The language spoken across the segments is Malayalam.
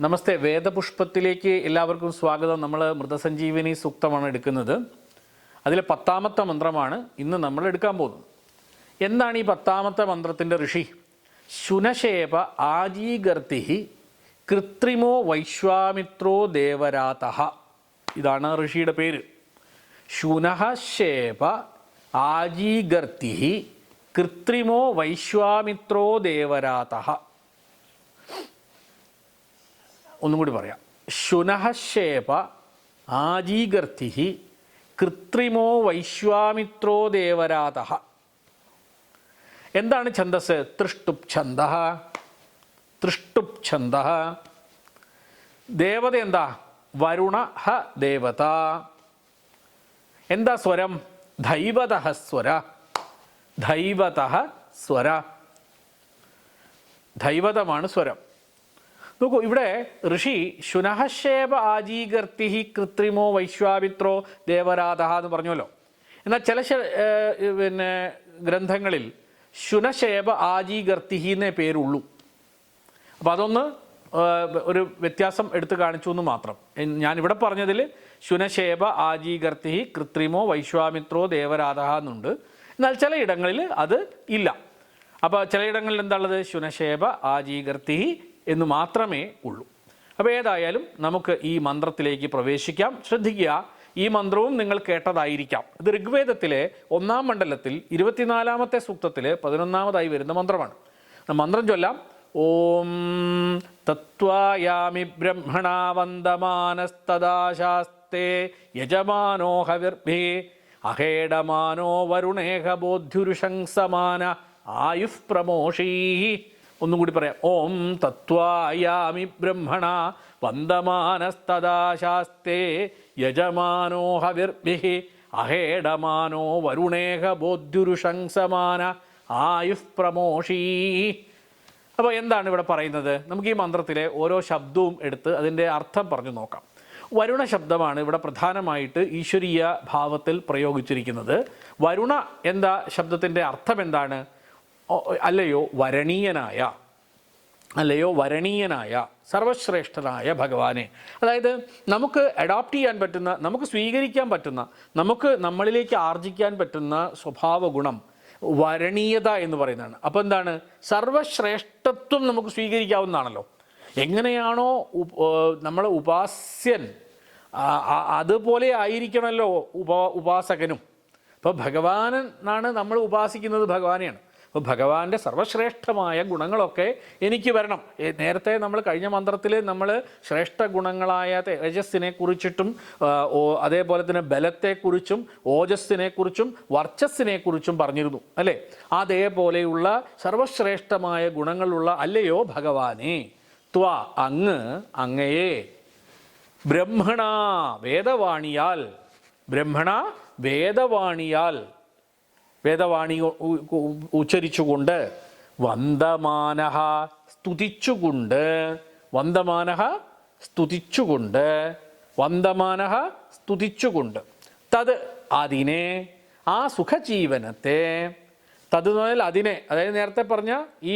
നമസ്തേ. വേദപുഷ്പത്തിലേക്ക് എല്ലാവർക്കും സ്വാഗതം. നമ്മൾ മൃതസഞ്ജീവിനി സൂക്തമാണ് എടുക്കുന്നത്. അതിലെ പത്താമത്തെ മന്ത്രമാണ് ഇന്ന് നമ്മൾ എടുക്കാൻ പോകുന്നത്. എന്താണ് ഈ പത്താമത്തെ മന്ത്രത്തിന്റെ ഋഷി? ശുനശേപ ആജീകർത്തി കൃത്രിമോ വൈശ്വാമിത്രോ ദേവരാത ഇതാണ് ഋഷിയുടെ പേര്. ശുനഃ ശേപ ആജീഗർത്തി കൃത്രിമോ വൈശ്വാമിത്രോ ദേവരാത ഒന്നും കൂടി പറയാം. ശുനഃശേപ ആജീഗർത്തി കൃത്രിമോ വൈശ്വാമിത്രോ ദേവരാത എന്താണ് ഛന്ദസ്? തൃഷ്ടുപ് ഛന്ദ തൃഷ്ടുപ് ഛന്ദ ദേവത എന്താ? വരുണ ഹ ദേവത. എന്താ സ്വരം? ദൈവത സ്വര. ദൈവത സ്വര. ദൈവതമാണ് സ്വരം. നോക്കൂ ഇവിടെ ഋഷി ശുനഹശേപ ആജീകർത്തി കൃത്രിമോ വൈശ്വാമിത്രോ ദേവരാധ എന്ന് പറഞ്ഞല്ലോ എന്നാൽ ചില പിന്നെ ഗ്രന്ഥങ്ങളിൽ ശുനശേപ ആജീകർത്തി എന്നേ പേരുള്ളൂ. അപ്പോൾ അതൊന്ന് ഒരു വ്യത്യാസം എടുത്തു കാണിച്ചു എന്ന് മാത്രം. ഞാനിവിടെ പറഞ്ഞതിൽ ശുനശേപ ആജീകർത്തി കൃത്രിമോ വൈശ്വാമിത്രോ ദേവരാധ എന്നുണ്ട്. എന്നാൽ ചിലയിടങ്ങളിൽ അത് ഇല്ല. അപ്പോൾ ചിലയിടങ്ങളിൽ എന്താ ഉള്ളത്? ശുനശേപ ആജീകർത്തി എന്ന് മാത്രമേ ഉള്ളൂ. അപ്പോൾ ഏതായാലും നമുക്ക് ഈ മന്ത്രത്തിലേക്ക് പ്രവേശിക്കാം. ശ്രദ്ധിക്കുക ഈ മന്ത്രവും നിങ്ങൾ കേട്ടതായിരിക്കാം. ഇത് ഋഗ്വേദത്തിലെ ഒന്നാം മണ്ഡലത്തിൽ ഇരുപത്തിനാലാമത്തെ സൂക്തത്തിൽ പതിനൊന്നാമതായി വരുന്ന മന്ത്രമാണ്. മന്ത്രം ചൊല്ലാം. ഓം തത്വായാമി ബ്രഹ്മണ വന്ദമാനസ്തദാശാസ്തേ യജമാനോ ഹവിർഭി അഹേടമാനോ വരുണേഹ ബോധ്യുരുശംസമാന ആയുഃ പ്രമോഷീ. ഒന്നും കൂടി പറയാം. ഓം തത്വായാമി ബ്രഹ്മണ വന്ദമാനസ്തദാശാസ്തേ യജമാനോ ഹവിർമിഹി അഹേടമാനോ വരുണേഹ ബോധ്യുരുശംസമാന ആയുഷ് പ്രമോഷീ. അപ്പോൾ എന്താണ് ഇവിടെ പറയുന്നത്? നമുക്ക് ഈ മന്ത്രത്തിലെ ഓരോ ശബ്ദവും എടുത്ത് അതിന്റെ അർത്ഥം പറഞ്ഞു നോക്കാം. വരുണ ശബ്ദമാണ് ഇവിടെ പ്രധാനമായിട്ട് ഈശ്വരീയ ഭാവത്തിൽ പ്രയോഗിച്ചിരിക്കുന്നത്. വരുണ എന്താ ശബ്ദത്തിന്റെ അർത്ഥം എന്താണ്? അല്ലയോ വരണീയനായ അല്ലയോ വരണീയനായ സർവശ്രേഷ്ഠനായ ഭഗവാനെ. അതായത് നമുക്ക് അഡോപ്റ്റ് ചെയ്യാൻ പറ്റുന്ന നമുക്ക് സ്വീകരിക്കാൻ പറ്റുന്ന നമുക്ക് നമ്മളിലേക്ക് ആർജിക്കാൻ പറ്റുന്ന സ്വഭാവ ഗുണം വരണീയത എന്ന് പറയുന്നതാണ്. അപ്പോൾ എന്താണ്? സർവശ്രേഷ്ഠത്വം നമുക്ക് സ്വീകരിക്കാവുന്നതാണല്ലോ. എങ്ങനെയാണോ നമ്മൾ ഉപാസ്യൻ അതുപോലെ ആയിരിക്കണമല്ലോ ഉപ ഉപാസകനും. അപ്പോൾ ഭഗവാനാണ് നമ്മൾ ഉപാസിക്കുന്നത് ഭഗവാനെയാണ്. അപ്പോൾ ഭഗവാന്റെ സർവശ്രേഷ്ഠമായ ഗുണങ്ങളൊക്കെ എനിക്ക് വരണം. നേരത്തെ നമ്മൾ കഴിഞ്ഞ മന്ത്രത്തിൽ നമ്മൾ ശ്രേഷ്ഠ ഗുണങ്ങളായ തേജസ്സിനെ കുറിച്ചിട്ടും അതേപോലെ തന്നെ ബലത്തെക്കുറിച്ചും ഓജസ്സിനെ കുറിച്ചും വർച്ചസ്സിനെ കുറിച്ചും പറഞ്ഞിരുന്നു അല്ലേ? അതേപോലെയുള്ള സർവശ്രേഷ്ഠമായ ഗുണങ്ങളുള്ള അല്ലയോ ഭഗവാനെ? ത്വാ അങ്ങ് അങ്ങയെ. ബ്രഹ്മണ വേദവാണിയാൽ. ബ്രഹ്മണ വേദവാണിയാൽ. വേദവാണി ഉച്ചരിച്ചുകൊണ്ട് വന്ദമാനഹ സ്തുതിച്ചുകൊണ്ട് വന്ദമാനഹ സ്തുതിച്ചുകൊണ്ട് വന്ദമാനഹ സ്തുതിച്ചുകൊണ്ട്. തത് അതിനെ ആ സുഖജീവനത്തെ തത് എന്ന് പറഞ്ഞാൽ അതിനെ അതായത് നേരത്തെ പറഞ്ഞ ഈ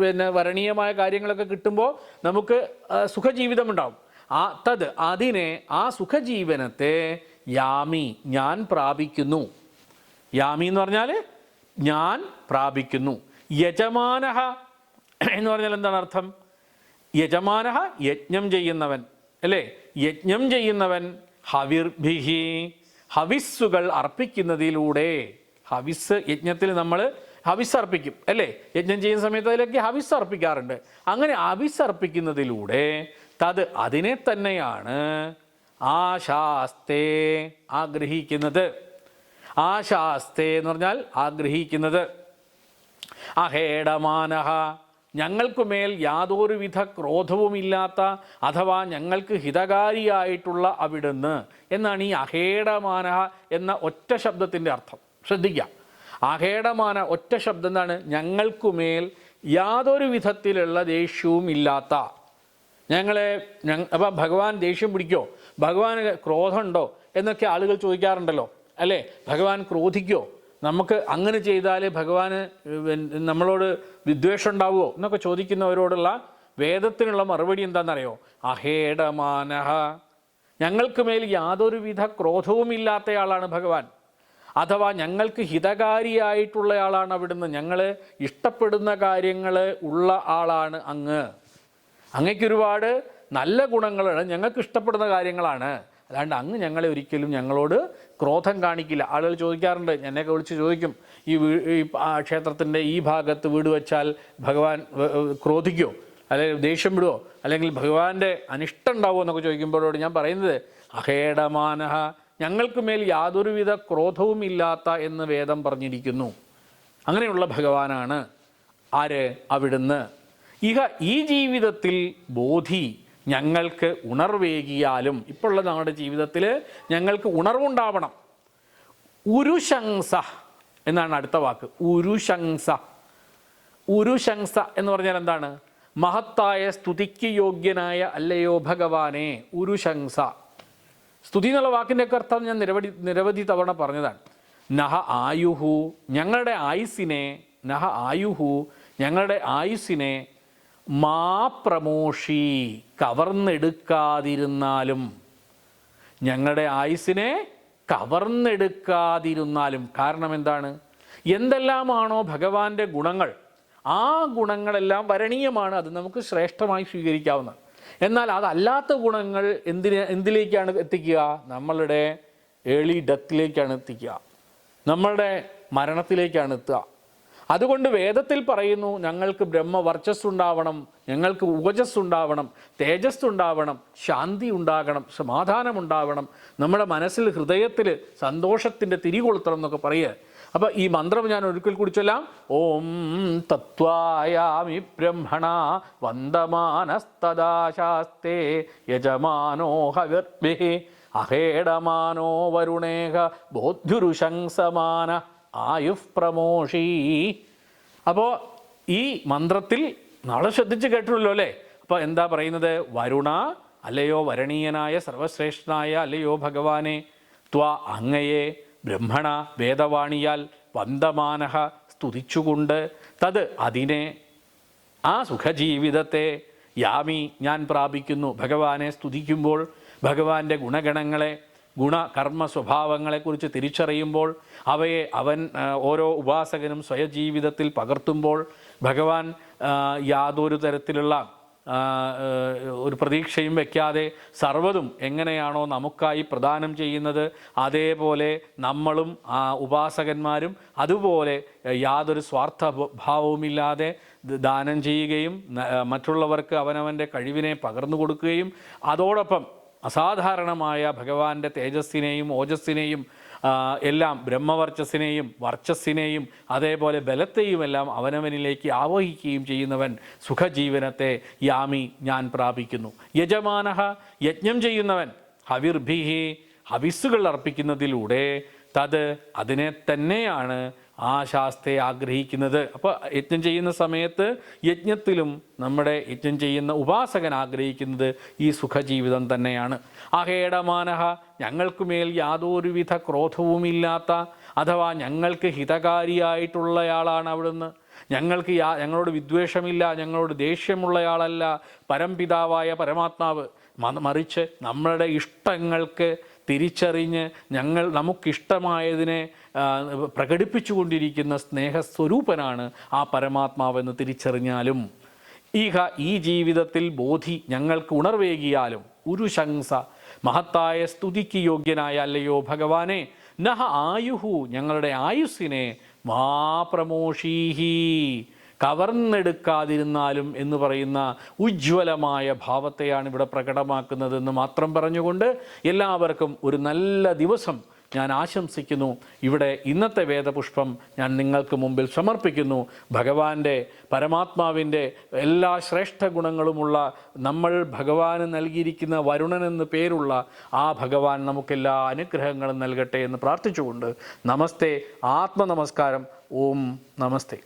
പിന്നെ വരണീയമായ കാര്യങ്ങളൊക്കെ കിട്ടുമ്പോൾ നമുക്ക് സുഖജീവിതം ഉണ്ടാവും ആ തത് അതിനെ ആ സുഖജീവനത്തെ യാമി ഞാൻ പ്രാപിക്കുന്നു. യാമി എന്ന് പറഞ്ഞാൽ ഞാൻ പ്രാപിക്കുന്നു. യജമാനഹ എന്ന് പറഞ്ഞാൽ എന്താണ് അർത്ഥം? യജമാനഹ യജ്ഞം ചെയ്യുന്നവൻ. അല്ലേ? യജ്ഞം ചെയ്യുന്നവൻ ഹവിർഭിഹി ഹവിസ്സുകൾ അർപ്പിക്കുന്നതിലൂടെ ഹവിസ് യജ്ഞത്തിൽ നമ്മൾ ഹവിസ് അർപ്പിക്കും. അല്ലേ? യജ്ഞം ചെയ്യുന്ന സമയത്ത് അതിലേക്ക് ഹവിസ് അർപ്പിക്കാറുണ്ട്. അങ്ങനെ ഹവിസ് അർപ്പിക്കുന്നതിലൂടെ തത് അതിനെ തന്നെയാണ് ആശാസ്തേ ആഗ്രഹിക്കുന്നത്. ആശാസ്തേ എന്ന് പറഞ്ഞാൽ ആഗ്രഹിക്കുന്നത്. അഹേടമാനഹ ഞങ്ങൾക്കുമേൽ യാതൊരുവിധ ക്രോധവുമില്ലാത്ത അഥവാ ഞങ്ങൾക്ക് ഹിതകാരിയായിട്ടുള്ള അവിടുന്ന് എന്നാണ് ഈ അഹേടമാനഹ എന്ന ഒറ്റ ശബ്ദത്തിന്റെ അർത്ഥം. ശ്രദ്ധിക്കുക അഹേടമാന ഒറ്റ ശബ്ദം എന്താണ്? ഞങ്ങൾക്കുമേൽ യാതൊരു വിധത്തിലുള്ള ദേഷ്യവും ഇല്ലാത്ത ഞങ്ങളെ അപ്പോൾ അപ്പം ഭഗവാൻ ദേഷ്യം പിടിക്കോ? ഭഗവാന് ക്രോധമുണ്ടോ? എന്നൊക്കെ ആളുകൾ ചോദിക്കാറുണ്ടല്ലോ. അല്ലേ? ഭഗവാൻ ക്രോധിക്കോ? നമുക്ക് അങ്ങനെ ചെയ്താൽ ഭഗവാന് നമ്മളോട് വിദ്വേഷം ഉണ്ടാവുമോ എന്നൊക്കെ ചോദിക്കുന്നവരോടുള്ള വേദത്തിനുള്ള മറുപടി എന്താണെന്നറിയോ? അഹേടമാനഹ. ഞങ്ങൾക്ക് മേൽ യാതൊരുവിധ ക്രോധവുമില്ലാത്തയാളാണ് ഭഗവാൻ. അഥവാ ഞങ്ങൾക്ക് ഹിതകാരിയായിട്ടുള്ളയാളാണ് അവിടുന്ന്. ഞങ്ങൾ ഇഷ്ടപ്പെടുന്ന കാര്യങ്ങൾ ഉള്ള ആളാണ് അങ്ങ്. അങ്ങയ്ക്ക് ഒരുപാട് നല്ല ഗുണങ്ങളാണ് ഞങ്ങൾക്ക് ഇഷ്ടപ്പെടുന്ന കാര്യങ്ങളാണ്. അല്ലാണ്ട് അങ്ങ് ഞങ്ങളെ ഒരിക്കലും ഞങ്ങളോട് ക്രോധം കാണിക്കില്ല. ആളുകൾ ചോദിക്കാറുണ്ട് എന്നെയൊക്കെ വിളിച്ച് ചോദിക്കും. ഈ ക്ഷേത്രത്തിന്റെ ഈ ഭാഗത്ത് വീട് വെച്ചാൽ ഭഗവാൻ ക്രോധിക്കുമോ അല്ലെങ്കിൽ ദേഷ്യം വിടുമോ അല്ലെങ്കിൽ ഭഗവാന്റെ അനിഷ്ടം ഉണ്ടാവുമോ എന്നൊക്കെ ചോദിക്കുമ്പോഴോട് ഞാൻ പറയുന്നത് അഹേടമാനഹ ഞങ്ങൾക്ക് മേൽ യാതൊരുവിധ ക്രോധവും ഇല്ലാത്ത എന്ന് വേദം പറഞ്ഞിരിക്കുന്നു. അങ്ങനെയുള്ള ഭഗവാനാണ് ആര്? അവിടുന്ന്. ഇഹ ഈ ജീവിതത്തിൽ ബോധി ഞങ്ങൾക്ക് ഉണർവേകിയാലും ഇപ്പോൾ ഉള്ള ഞങ്ങളുടെ ജീവിതത്തിൽ ഞങ്ങൾക്ക് ഉണർവുണ്ടാവണം. ഉരുശംസ എന്നാണ് അടുത്ത വാക്ക്. ഉരുശംസ ഉരുശംസ എന്ന് പറഞ്ഞാൽ എന്താണ്? മഹത്തായ സ്തുതിക്ക് യോഗ്യനായ അല്ലയോ ഭഗവാനെ ഉരുശംസ സ്തുതി എന്നുള്ള വാക്കിന്റെ ഒക്കെ അർത്ഥം ഞാൻ നിരവധി നിരവധി തവണ പറഞ്ഞതാണ്. നഹ ആയുഹു ഞങ്ങളുടെ ആയുസ്സിനെ നഹ ആയുഹു ഞങ്ങളുടെ ആയുസ്സിനെ മാ പ്രമോഷി കവർന്നെടുക്കാതിരുന്നാലും ഞങ്ങളുടെ ആയുസിനെ കവർന്നെടുക്കാതിരുന്നാലും കാരണം എന്താണ്? എന്തെല്ലാമാണോ ഭഗവാന്റെ ഗുണങ്ങൾ ആ ഗുണങ്ങളെല്ലാം വരണീയമാണ് അത് നമുക്ക് ശ്രേഷ്ഠമായി സ്വീകരിക്കാവുന്ന. എന്നാൽ അതല്ലാത്ത ഗുണങ്ങൾ എന്തിന് എന്തിലേക്കാണ് എത്തിക്കുക? നമ്മളുടെ ഏളി ഡെത്തിലേക്കാണ് എത്തിക്കുക. നമ്മളുടെ മരണത്തിലേക്കാണ് എത്തുക. അതുകൊണ്ട് വേദത്തിൽ പറയുന്നു ഞങ്ങൾക്ക് ബ്രഹ്മവർച്ചസ് ഉണ്ടാവണം ഞങ്ങൾക്ക് ഊജസ് ഉണ്ടാവണം തേജസ് ഉണ്ടാവണം ശാന്തി ഉണ്ടാകണം സമാധാനം ഉണ്ടാവണം നമ്മുടെ മനസ്സിൽ ഹൃദയത്തിൽ സന്തോഷത്തിന്റെ തിരികൊളുത്തണം എന്നൊക്കെ പറയുക അപ്പോൾ ഈ മന്ത്രം ഞാൻ ഒരിക്കൽ കൂടി ചൊല്ലാം. ഓം തത്വായാമി ബ്രഹ്മണ വന്ദമാനസ്തദാശാസ്തേ യജമാനോ ഹവിർഭി അഹേടമാനോ വരുണേഹ ബോധ്യുരുശംസമാന. ആയുഃ പ്രമോഷി. അപ്പോൾ ഈ മന്ത്രത്തിൽ നാളെ ശ്രദ്ധിച്ച് കേട്ടുള്ളൂ അല്ലേ? അപ്പോൾ എന്താ പറയുന്നത്? വരുണ അല്ലയോ വരണീയനായ സർവശ്രേഷ്ഠനായ അല്ലയോ ഭഗവാനെ ത്വ അങ്ങയെ ബ്രഹ്മണ വേദവാണിയാൽ വന്ദമാനഹ സ്തുതിച്ചുകൊണ്ട് തത് അതിനെ ആ സുഖജീവിതത്തെ യാമി ഞാൻ പ്രാപിക്കുന്നു. ഭഗവാനെ സ്തുതിക്കുമ്പോൾ ഭഗവാന്റെ ഗുണഗണങ്ങളെ ഗുണകർമ്മ സ്വഭാവങ്ങളെക്കുറിച്ച് തിരിച്ചറിയുമ്പോൾ അവയെ അവൻ ഓരോ ഉപാസകനും സ്വയജീവിതത്തിൽ പകർത്തുമ്പോൾ ഭഗവാൻ യാതൊരു തരത്തിലുള്ള ഒരു പ്രതീക്ഷയും വയ്ക്കാതെ സർവതും എങ്ങനെയാണോ നമുക്കായി പ്രദാനം ചെയ്യുന്നത് അതേപോലെ നമ്മളും ഉപാസകന്മാരും അതുപോലെ യാതൊരു സ്വാർത്ഥ ഭാവവുമില്ലാതെ ദാനം ചെയ്യുകയും മറ്റുള്ളവർക്ക് അവനവന്റെ കഴിവിനെ പകർന്നു കൊടുക്കുകയും അതോടൊപ്പം അസാധാരണമായ ഭഗവാന്റെ തേജസ്സിനെയും ഓജസ്സിനെയും എല്ലാം ബ്രഹ്മവർച്ചസ്സിനെയും വർച്ചസ്സിനെയും അതേപോലെ ബലത്തെയും എല്ലാം അവനവനിലേക്ക് ആവഹിക്കുകയും ചെയ്യുന്നവൻ സുഖജീവനത്തെ യാമി ഞാൻ പ്രാപിക്കുന്നു. യജമാനഹ യജ്ഞം ചെയ്യുന്നവൻ ഹവിർഭിഹി ഹവിസ്സുകൾ അർപ്പിക്കുന്നതിലൂടെ തത് അതിനെ തന്നെയാണ് ആ ശാസ്ത്രയെ ആഗ്രഹിക്കുന്നത്. അപ്പോൾ യജ്ഞം ചെയ്യുന്ന സമയത്ത് യജ്ഞത്തിലും നമ്മുടെ യജ്ഞം ചെയ്യുന്ന ഉപാസകൻ ആഗ്രഹിക്കുന്നത് ഈ സുഖജീവിതം തന്നെയാണ്. അഹേടമാനഹ ഞങ്ങൾക്കുമേൽ യാതൊരുവിധ ക്രോധവുമില്ലാത്ത അഥവാ ഞങ്ങൾക്ക് ഹിതകാരിയായിട്ടുള്ളയാളാണ് അവിടുന്ന്. ഞങ്ങൾക്ക് യാ ഞങ്ങളോട് വിദ്വേഷമില്ല ഞങ്ങളോട് ദേഷ്യമുള്ളയാളല്ല. പരംപിതാവായ പരമാത്മാവ് മറിച്ച് നമ്മളുടെ ഇഷ്ടങ്ങൾക്ക് തിരിച്ചറിഞ്ഞ് ഞങ്ങൾ നമുക്കിഷ്ടമായതിനെ പ്രകടിപ്പിച്ചുകൊണ്ടിരിക്കുന്ന സ്നേഹസ്വരൂപനാണ് ആ പരമാത്മാവെന്ന് തിരിച്ചറിഞ്ഞാലും ഈഹ ഈ ജീവിതത്തിൽ ബോധി ഞങ്ങൾക്ക് ഉണർവേകിയാലും ഒരു ശംസ മഹത്തായ സ്തുതിക്ക് യോഗ്യനായ അല്ലയോ ഭഗവാനെ നഹ ആയുഹു ഞങ്ങളുടെ ആയുസ്സിനെ മാ പ്രമോഷീഹി. കവർന്നെടുക്കാതിരുന്നാലും എന്ന് പറയുന്ന ഉജ്ജ്വലമായ ഭാവത്തെയാണ് ഇവിടെ പ്രകടമാക്കുന്നതെന്ന് മാത്രം പറഞ്ഞുകൊണ്ട് എല്ലാവർക്കും ഒരു നല്ല ദിവസം ഞാൻ ആശംസിക്കുന്നു. ഇവിടെ ഇന്നത്തെ വേദപുഷ്പം ഞാൻ നിങ്ങൾക്ക് മുമ്പിൽ സമർപ്പിക്കുന്നു. ഭഗവാന്റെ പരമാത്മാവിന്റെ എല്ലാ ശ്രേഷ്ഠ ഗുണങ്ങളുമുള്ള നമ്മൾ ഭഗവാന് നൽകിയിരിക്കുന്ന വരുണൻ എന്ന് പേരുള്ള ആ ഭഗവാൻ നമുക്കെല്ലാ അനുഗ്രഹങ്ങളും നൽകട്ടെ എന്ന് പ്രാർത്ഥിച്ചുകൊണ്ട് നമസ്തേ. ആത്മനമസ്കാരം. ഓം നമസ്തേ.